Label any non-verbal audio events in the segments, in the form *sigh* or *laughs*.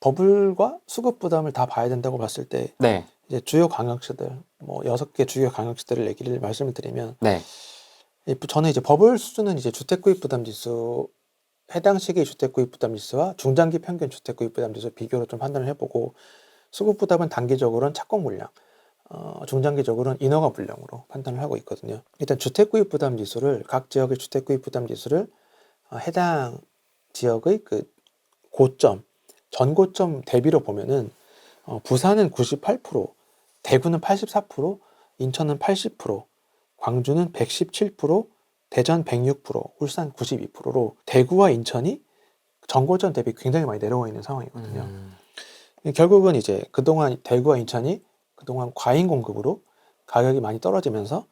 버블과 수급 부담을 다 봐야 된다고 봤을 때 네. 이제 주요 광역시들 뭐 여섯 개 주요 광역시들을 얘기를 말씀을 드리면 네. 저는 이제 버블 수준은 이제 주택 구입 부담 지수 해당 시기 주택 구입 부담 지수와 중장기 평균 주택 구입 부담 지수 비교로 좀 판단을 해보고 수급 부담은 단기적으로는 착공 물량, 어, 중장기적으로는 인허가 물량으로 판단을 하고 있거든요. 일단 주택 구입 부담 지수를 각 지역의 주택 구입 부담 지수를 어, 해당 지역의 그 고점 전고점 대비로 보면은 어, 부산은 98%, 대구는 84%, 인천은 80%, 광주는 117%, 대전 106%, 울산 92%로 대구와 인천이 전고점 대비 굉장히 많이 내려와 있는 상황이거든요. 음, 결국은 이제 그동안 대구와 인천이 그동안 과잉 공급으로 가격이 많이 떨어지면서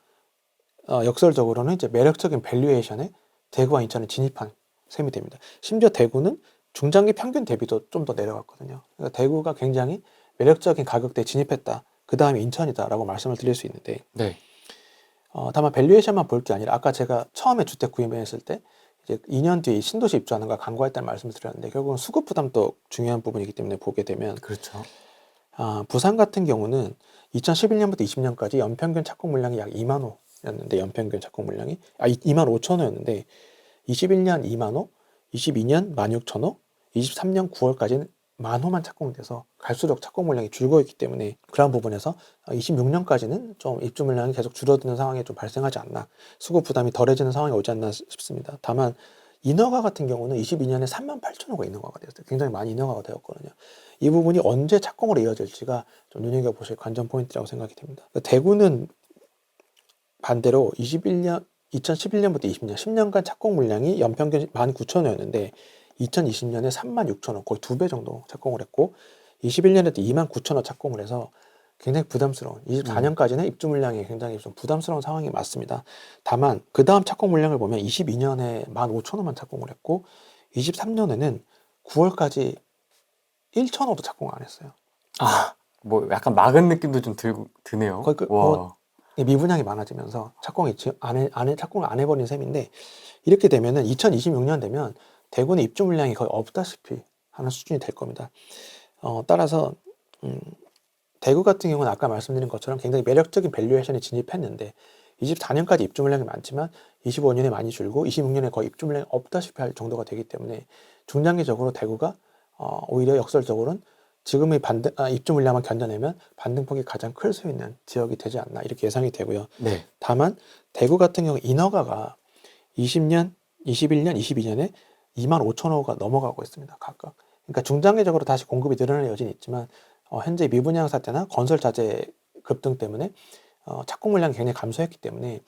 어, 역설적으로는 이제 매력적인 밸류에이션에 대구와 인천을 진입한 셈이 됩니다. 심지어 대구는 중장기 평균 대비도 좀 더 내려갔거든요. 그러니까 대구가 굉장히 매력적인 가격대에 진입했다. 그 다음에 인천이다라고 말씀을 드릴 수 있는데 네. 어, 다만 밸류에이션만 볼 게 아니라 아까 제가 처음에 주택 구입했을 때 이제 2년 뒤에 신도시 입주하는 걸 간과했다는 말씀을 드렸는데 결국은 수급 부담도 중요한 부분이기 때문에 보게 되면 그렇죠. 아, 부산 같은 경우는 2011년부터 20년까지 연평균 착공 물량이 약 2만 호였는데 연평균 착공 물량이 아 2만 5천 호였는데 21년 2만 호, 22년 1만 6천 호, 23년 9월까지는 만 호만 착공돼서 갈수록 착공 물량이 줄고 있기 때문에 그런 부분에서 26년까지는 좀 입주 물량이 계속 줄어드는 상황이 좀 발생하지 않나 수급 부담이 덜해지는 상황이 오지 않나 싶습니다. 다만 인허가 같은 경우는 22년에 3만 8천 호가 인허가가 되었어요. 굉장히 많이 인허가가 되었거든요. 이 부분이 언제 착공으로 이어질지가 좀 눈여겨보실 관전 포인트라고 생각이 됩니다. 그러니까 대구는 반대로 21년, 2011년부터 20년, 10년간 착공 물량이 연평균 19,000호였는데 2020년에 36,000호, 거의 두 배 정도 착공을 했고 21년에도 29,000호 착공을 해서 굉장히 부담스러운 24년까지는 입주 물량이 굉장히 좀 부담스러운 상황이 맞습니다. 다만 그 다음 착공 물량을 보면 22년에 15,000호만 착공을 했고 23년에는 9월까지 1,000호도 착공 안 했어요. 아, 뭐 약간 막은 느낌도 좀 들고 드네요. 거의 그- 와. 뭐- 이 미분양이 많아지면서 착공이 지- 안 해, 안 해, 착공을 안 해버린 셈인데 이렇게 되면은 2026년 되면 대구는 입주 물량이 거의 없다시피 하는 수준이 될 겁니다. 어, 따라서 음, 대구 같은 경우는 아까 말씀드린 것처럼 굉장히 매력적인 밸류에이션에 진입했는데 24년까지 입주 물량이 많지만 25년에 많이 줄고 26년에 거의 입주 물량이 없다시피 할 정도가 되기 때문에 중장기적으로 대구가 어, 오히려 역설적으로는 지금의 반등, 아, 입주 물량만 견뎌내면 반등폭이 가장 클 수 있는 지역이 되지 않나 이렇게 예상이 되고요. 네. 다만 대구 같은 경우 인허가가 20년, 21년, 22년에 2만 5천 호가 넘어가고 있습니다. 각각. 그러니까 중장기적으로 다시 공급이 늘어날 여지는 있지만 어, 현재 미분양 사태나 건설 자재 급등 때문에 어, 착공 물량이 굉장히 감소했기 때문에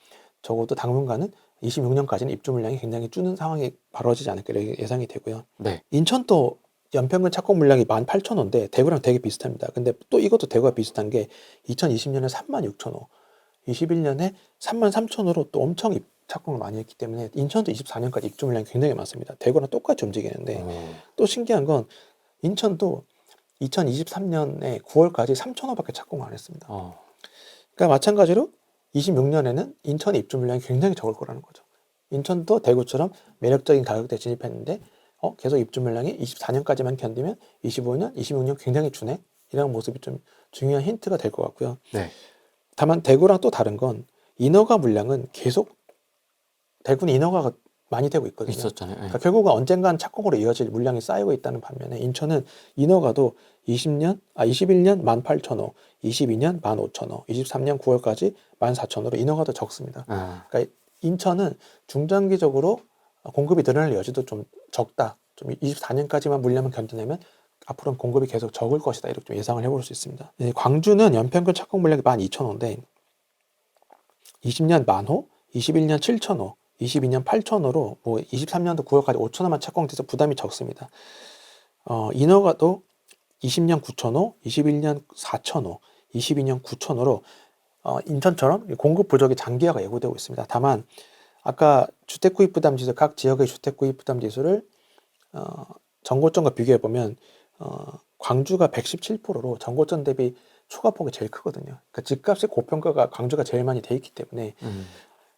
적어도 당분간은 26년까지는 입주 물량이 굉장히 줄는 상황이 벌어지지 않을까 예상이 되고요. 네. 인천도 연평균 착공 물량이 18,000호인데 대구랑 되게 비슷합니다. 근데 또 이것도 대구가 비슷한 게 2020년에 36,000호, 21년에 33,000호로 또 엄청 입- 착공을 많이 했기 때문에 인천도 24년까지 입주 물량이 굉장히 많습니다. 대구랑 똑같이 움직이는데 오. 또 신기한 건 인천도 2023년에 9월까지 3,000호밖에 착공을 안 했습니다. 어. 그러니까 마찬가지로 26년에는 인천의 입주 물량이 굉장히 적을 거라는 거죠. 인천도 대구처럼 매력적인 가격대에 진입했는데 어, 계속 입주 물량이 24년까지만 견디면 25년, 26년 굉장히 주네. 이런 모습이 좀 중요한 힌트가 될 것 같고요. 네. 다만 대구랑 또 다른 건 인허가 물량은 계속 대구는 인허가가 많이 되고 있거든요. 있었잖아요. 네. 그러니까 결국은 언젠간 착공으로 이어질 물량이 쌓이고 있다는 반면에 인천은 인허가도 20년, 아 21년 18,000호, 22년 15,000호, 23년 9월까지 14,000호로 인허가도 적습니다. 아, 그러니까 인천은 중장기적으로 공급이 늘어날 여지도 좀 적다. 좀 24년까지만 물량만 견뎌내면 앞으로는 공급이 계속 적을 것이다. 이렇게 좀 예상을 해볼 수 있습니다. 네, 광주는 연평균 착공 물량이 12,000호인데 20년 만호, 21년 7,000호, 22년 8,000호로 뭐 23년도 9월까지 5,000호만 착공돼서 부담이 적습니다. 어, 인허가도 20년 9,000호, 21년 4,000호, 22년 9,000호로 어, 인천처럼 공급 부족이 장기화가 예고되고 있습니다. 다만 아까 주택 구입 부담 지수 각 지역의 주택 구입 부담 지수를 어, 전고점과 비교해 보면 어, 광주가 117%로 전고점 대비 초과폭이 제일 크거든요. 그러니까 집값의 고평가가 광주가 제일 많이 돼 있기 때문에 음.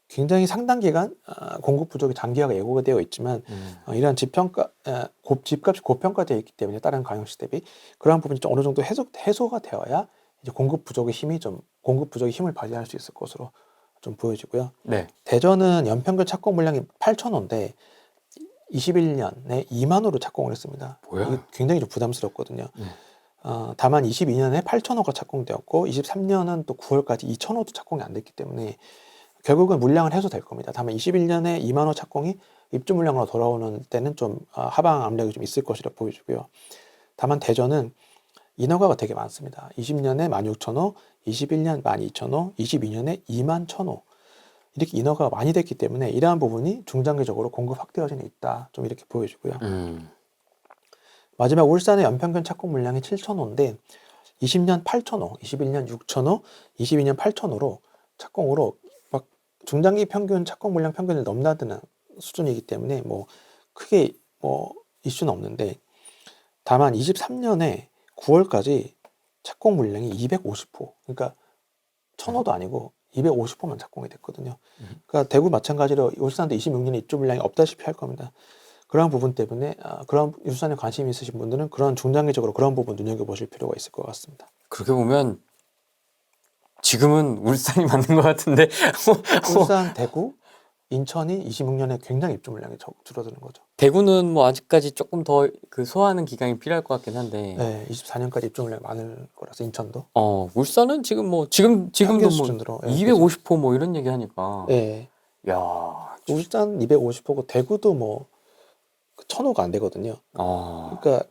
굉장히 상당 기간 아, 공급 부족이 장기화가 예고가 되어 있지만 음. 어, 이러한 집평가 에, 고, 집값이 고평가되어 있기 때문에 다른 광역시 대비 그러한 부분이 좀 어느 정도 해소 해소가 되어야 이제 공급 부족의 힘이 좀 공급 부족의 힘을 발휘할 수 있을 것으로 좀 보여지고요. 네. 대전은 연평균 착공 물량이 8,000호인데 21년에 2만 호로 착공을 했습니다. 뭐야? 이게 굉장히 좀 부담스럽거든요. 네. 어, 다만 22년에 8,000호가 착공되었고 23년은 또 9월까지 2,000호도 착공이 안 됐기 때문에 결국은 물량은 해소될 겁니다. 다만 21년에 2만 호 착공이 입주 물량으로 돌아오는 때는 좀 아, 하방 압력이 좀 있을 것이라 보여지고요. 다만 대전은 인허가가 되게 많습니다. 20년에 16,000호, 21년 12,000호, 22년에 2만 1,000호 이렇게 인허가가 많이 됐기 때문에 이러한 부분이 중장기적으로 공급 확대 여진이 있다. 좀 이렇게 보여지고요. 음. 마지막 울산의 연평균 착공 물량이 7,000호인데 20년 8,000호, 21년 6,000호, 22년 8,000호로 착공으로 막 중장기 평균 착공 물량 평균을 넘나드는 수준이기 때문에 뭐 크게 뭐 이슈는 없는데 다만 23년에 9월까지 착공 물량이 250호, 그러니까 1,000호도 아니고 250호만 착공이 됐거든요. 음. 그러니까 대구 마찬가지로 울산도 26년에 입주 물량이 없다시피 할 겁니다. 그런 부분 때문에 아, 그런 울산에 관심 있으신 분들은 그런 중장기적으로 그런 부분 눈여겨 보실 필요가 있을 것 같습니다. 그렇게 보면 지금은 울산이 *laughs* 맞는 것 같은데 울산, 대구, 인천이 26년에 굉장히 입주 물량이 적- 줄어드는 거죠. 대구는 뭐 아직까지 조금 더 그 소화하는 기간이 필요할 것 같긴 한데 네, 24년까지 입주 물량이 많을 거라서 인천도. 어 울산은 지금 뭐 지금 지금도 평균 뭐 수준으로. 예, 250호 뭐 이런 얘기 하니까 네, 야 울산 250호고 대구도 뭐 1,000호가 안 되거든요. 어. 그러니까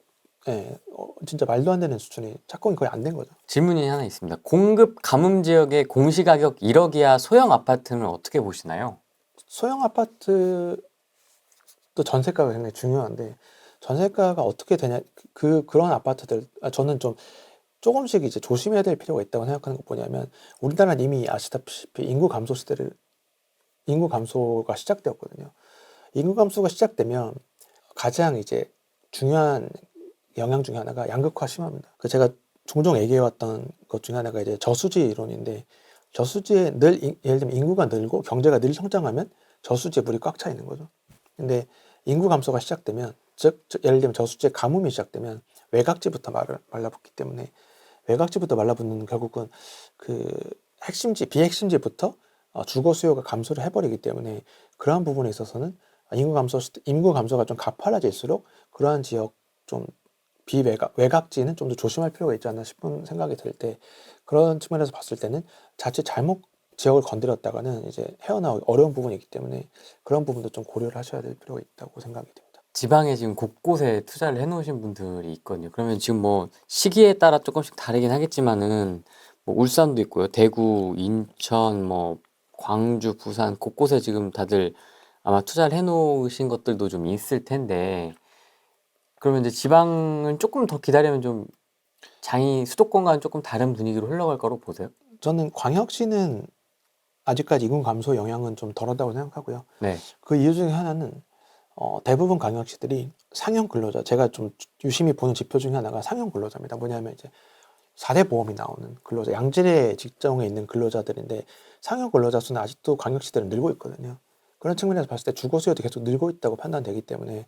예, 어, 진짜 말도 안 되는 수준이 착공이 거의 안 된 거죠. 질문이 하나 있습니다. 공급 가뭄 지역의 공시가격 1억 이하 소형 아파트는 어떻게 보시나요? 소형 아파트 도 전세가가 굉장히 중요한데 전세가가 어떻게 되냐 그 그런 아파트들 아, 저는 좀 조금씩 이제 조심해야 될 필요가 있다고 생각하는 것 뭐냐면 우리나라는 이미 아시다시피 인구 감소 시대를 인구 감소가 시작되었거든요. 인구 감소가 시작되면 가장 이제 중요한 영향 중에 하나가 양극화 심합니다. 그 제가 종종 얘기해왔던 것 중에 하나가 이제 저수지 이론인데 저수지에 늘 인- 예를 들면 인구가 늘고 경제가 늘 성장하면 저수지에 물이 꽉 차 있는 거죠. 근데 인구 감소가 시작되면 즉 저- 예를 들면 저수지에 가뭄이 시작되면 외곽지부터 말, 말라붙기 때문에 외곽지부터 말라붙는 결국은 그 핵심지 비핵심지부터 어, 주거 수요가 감소를 해버리기 때문에 그러한 부분에 있어서는 인구 감소 시- 인구 감소가 좀 가팔라질수록 그러한 지역 좀 비외곽 외곽지는 좀 더 조심할 필요가 있지 않나 싶은 생각이 들 때 그런 측면에서 봤을 때는 자칫 잘못 지역을 건드렸다가는 이제 헤어나오기 어려운 부분이 있기 때문에 그런 부분도 좀 고려를 하셔야 될 필요가 있다고 생각이 됩니다. 지방에 지금 곳곳에 투자를 해놓으신 분들이 있거든요. 그러면 지금 뭐 시기에 따라 조금씩 다르긴 하겠지만은 뭐 울산도 있고요. 대구, 인천, 뭐 광주, 부산 곳곳에 지금 다들 아마 투자를 해놓으신 것들도 좀 있을 텐데 그러면 이제 지방은 조금 더 기다리면 좀 장이 수도권과는 조금 다른 분위기로 흘러갈 거로 보세요? 저는 광역시는 아직까지 인구 감소 영향은 좀 덜하다고 생각하고요. 네. 그 이유 중에 하나는 어, 대부분 광역시들이 상형 근로자, 제가 좀 유심히 보는 지표 중에 하나가 상형 근로자입니다. 뭐냐면 이제 4대 보험이 나오는 근로자, 양질의 직종에 있는 근로자들인데 상형 근로자 수는 아직도 광역시들은 늘고 있거든요. 그런 측면에서 봤을 때 주거 수요도 계속 늘고 있다고 판단되기 때문에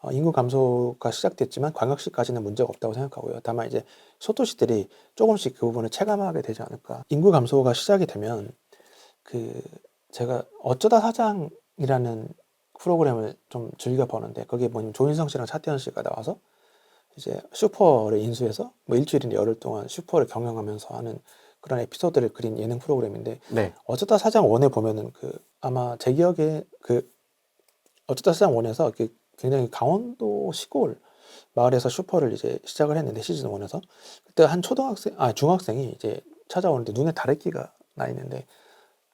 어, 인구 감소가 시작됐지만 광역시까지는 문제가 없다고 생각하고요. 다만 이제 소도시들이 조금씩 그 부분을 체감하게 되지 않을까. 인구 감소가 시작이 되면 그 제가 어쩌다 사장이라는 프로그램을 좀 즐겨 보는데 거기에 뭐냐면 조인성 씨랑 차태현 씨가 나와서 이제 슈퍼를 인수해서 뭐 일주일이나 열흘 동안 슈퍼를 경영하면서 하는 그런 에피소드를 그린 예능 프로그램인데 네. 어쩌다 사장 원에 보면은 그 아마 제 기억에 그 어쩌다 사장 원에서 그 굉장히 강원도 시골 마을에서 슈퍼를 이제 시작을 했는데 시즌 원에서 그때 한 초등학생 아 중학생이 이제 찾아오는데 눈에 다래끼가 나 있는데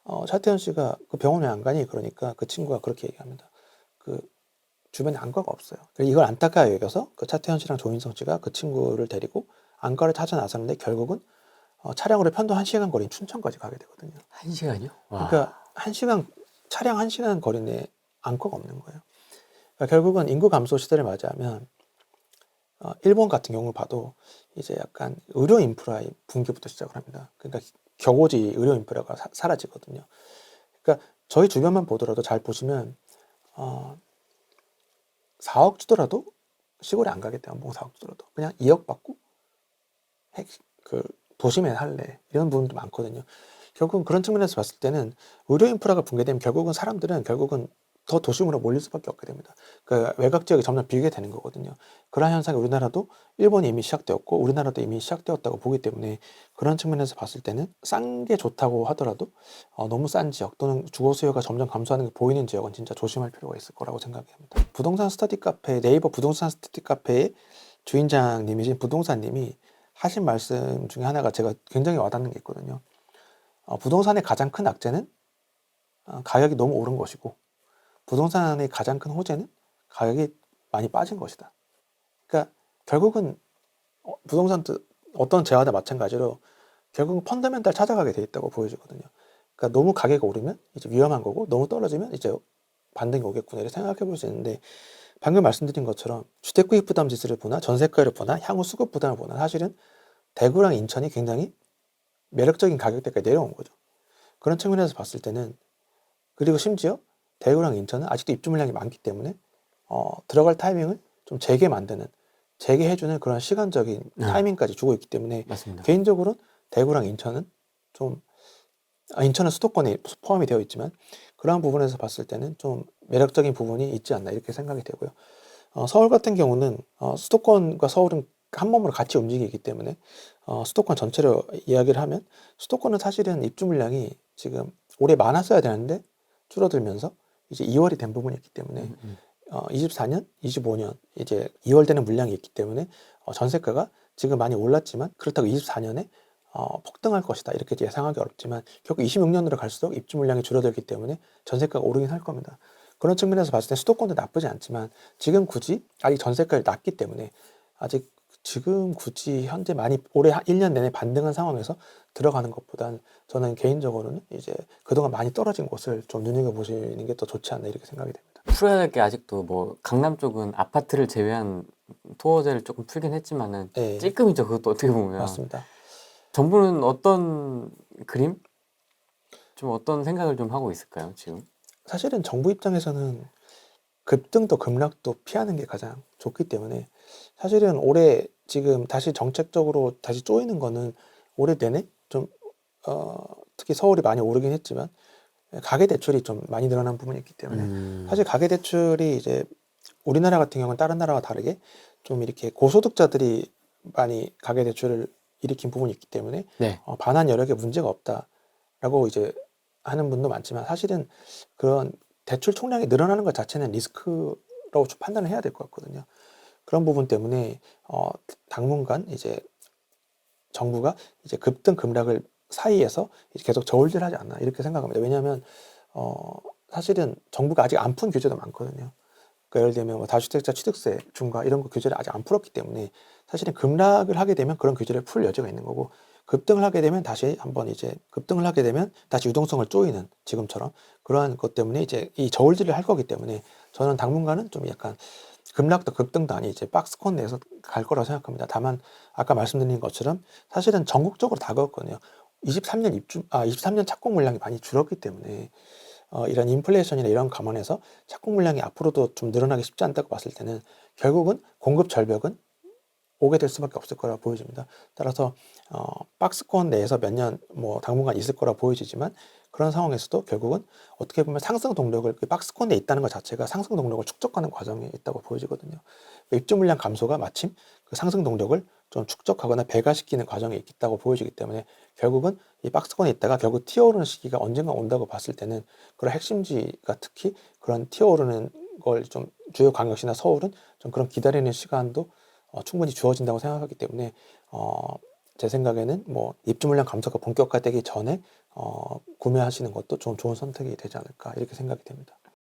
어 차태현 씨가 그 병원에 안 가니 그러니까 그 친구가 그렇게 얘기합니다. 그 주변에 안과가 없어요. 이걸 안타까워 여겨서 그 차태현 씨랑 조인성 씨가 그 친구를 데리고 안과를 찾아 나섰는데 결국은 어, 차량으로 편도 한 시간 거리인 춘천까지 가게 되거든요. 한 시간이요? 와. 그러니까 한 시간 차량 한 시간 거리 내에 안과가 없는 거예요. 그러니까 결국은 인구 감소 시대를 맞이하면 어, 일본 같은 경우 봐도 이제 약간 의료 인프라의 붕괴부터 시작을 합니다. 그러니까 겨우지 의료 인프라가 사, 사라지거든요. 그러니까 저희 주변만 보더라도 잘 보시면 어, 4억 주더라도 시골에 안 가겠대 연봉 4억 주더라도 그냥 2억 받고 핵, 그 도심에 할래 이런 부분도 많거든요. 결국은 그런 측면에서 봤을 때는 의료 인프라가 붕괴되면 결국은 사람들은 결국은 더 도심으로 몰릴 수밖에 없게 됩니다. 그 외곽 지역이 점점 비게 되는 거거든요. 그러한 현상이 우리나라도 일본이 이미 시작되었고 우리나라도 이미 시작되었다고 보기 때문에 그런 측면에서 봤을 때는 싼 게 좋다고 하더라도 어, 너무 싼 지역 또는 주거 수요가 점점 감소하는 게 보이는 지역은 진짜 조심할 필요가 있을 거라고 생각이 됩니다. 부동산 스터디 카페 네이버 부동산 스터디 카페의 주인장님이신 부동산님이 하신 말씀 중에 하나가 제가 굉장히 와닿는 게 있거든요. 어, 부동산의 가장 큰 악재는 어, 가격이 너무 오른 것이고 부동산의 가장 큰 호재는 가격이 많이 빠진 것이다. 그러니까 결국은 어, 부동산도 어떤 재화나 마찬가지로 결국은 펀더멘탈 찾아가게 돼 있다고 보여지거든요. 그러니까 너무 가격이 오르면 이제 위험한 거고 너무 떨어지면 이제 반등이 오겠구나 이렇게 생각해 볼 수 있는데 방금 말씀드린 것처럼 주택 구입 부담 지수를 보나 전세가를 보나 향후 수급 부담을 보나 사실은 대구랑 인천이 굉장히 매력적인 가격대까지 내려온 거죠. 그런 측면에서 봤을 때는 그리고 심지어 대구랑 인천은 아직도 입주 물량이 많기 때문에 어, 들어갈 타이밍을 좀 재게 만드는 재개해주는 그런 시간적인 네. 타이밍까지 주고 있기 때문에 맞습니다. 개인적으로 대구랑 인천은 좀 아, 인천은 수도권에 포함이 되어 있지만 그러한 부분에서 봤을 때는 좀 매력적인 부분이 있지 않나 이렇게 생각이 되고요. 어, 서울 같은 경우는 어, 수도권과 서울은 한 몸으로 같이 움직이기 때문에 어, 수도권 전체로 이야기를 하면 수도권은 사실은 입주 물량이 지금 올해 많았어야 되는데 줄어들면서 이제 2월이 된 부분이 있기 때문에 음, 음. 어, 24년, 25년 이제 2월 되는 물량이 있기 때문에 어, 전세가가 지금 많이 올랐지만 그렇다고 24년에 어, 폭등할 것이다 이렇게 예상하기 어렵지만 결국 26년으로 갈수록 입주 물량이 줄어들기 때문에 전세가가 오르긴 할 겁니다. 그런 측면에서 봤을 때 수도권도 나쁘지 않지만 지금 굳이 아직 전세가를 낮기 때문에 아직 지금 굳이 현재 많이 올해 1년 내내 반등한 상황에서 들어가는 것보단 저는 개인적으로는 이제 그동안 많이 떨어진 곳을 좀 눈여겨 보시는 게 더 좋지 않나 이렇게 생각이 됩니다. 풀어야 될 게 아직도 뭐 강남 쪽은 아파트를 제외한 토어제를 조금 풀긴 했지만은 네, 찔끔이죠. 그것도 어떻게 보면. 맞습니다. 정부는 어떤 그림? 좀 어떤 생각을 좀 하고 있을까요, 지금? 사실은 정부 입장에서는 급등도 급락도 피하는 게 가장 좋기 때문에 사실은 올해 지금 다시 정책적으로 다시 쪼이는 거는 올해 내내 좀 어, 특히 서울이 많이 오르긴 했지만 가계 대출이 좀 많이 늘어난 부분이 있기 때문에 음, 사실 가계 대출이 이제 우리나라 같은 경우는 다른 나라와 다르게 좀 이렇게 고소득자들이 많이 가계 대출을 일으킨 부분이 있기 때문에 네. 어, 반환 여력에 문제가 없다라고 이제 하는 분도 많지만 사실은 그런 대출 총량이 늘어나는 것 자체는 리스크라고 좀 판단을 해야 될 것 같거든요. 그런 부분 때문에 어, 당분간 이제 정부가 이제 급등 급락을 사이에서 계속 저울질하지 않나 이렇게 생각합니다. 왜냐하면 어, 사실은 정부가 아직 안 푼 규제도 많거든요. 그러니까 예를 들면 뭐 다주택자 취득세 중과 이런 거 규제를 아직 안 풀었기 때문에 사실은 급락을 하게 되면 그런 규제를 풀 여지가 있는 거고 급등을 하게 되면 다시 한번 이제 급등을 하게 되면 다시 유동성을 쪼이는 지금처럼 그러한 것 때문에 이제 이 저울질을 할 거기 때문에 저는 당분간은 좀 약간 급락도 아니 이제 박스권 내에서 갈 거라고 생각합니다. 다만 아까 말씀드린 것처럼 사실은 전국적으로 다 그렇거든요. 23년 입주 아 23년 착공 물량이 많이 줄었기 때문에 어, 이런 인플레이션이나 이런 감안해서 착공 물량이 앞으로도 좀 늘어나기 쉽지 않다고 봤을 때는 결국은 공급 절벽은 오게 될 수밖에 없을 거라 보여집니다. 따라서 어, 박스권 내에서 몇 년 뭐 당분간 있을 거라 보여지지만 그런 상황에서도 결국은 어떻게 보면 상승 동력을 그 박스권 내에 있다는 것 자체가 상승 동력을 축적하는 과정에 있다고 보여지거든요. 그 입주 물량 감소가 마침 그 상승 동력을 좀 축적하거나 배가시키는 과정에 있다고 보여지기 때문에 결국은 이 박스권에 있다가 결국 튀어오르는 시기가 언젠가 온다고 봤을 때는 그런 핵심지가 특히 그런 튀어오르는 걸 좀 주요 광역시나 서울은 좀 그런 기다리는 시간도 어, 충분히 주어진다고 생각하기 때문에 어, 제 생각에는 뭐 입주 물량 감소가 본격화되기 전에 어, 구매하시는 것도 좀 좋은 선택이 되지 않을까 이렇게 생각이 됩니다.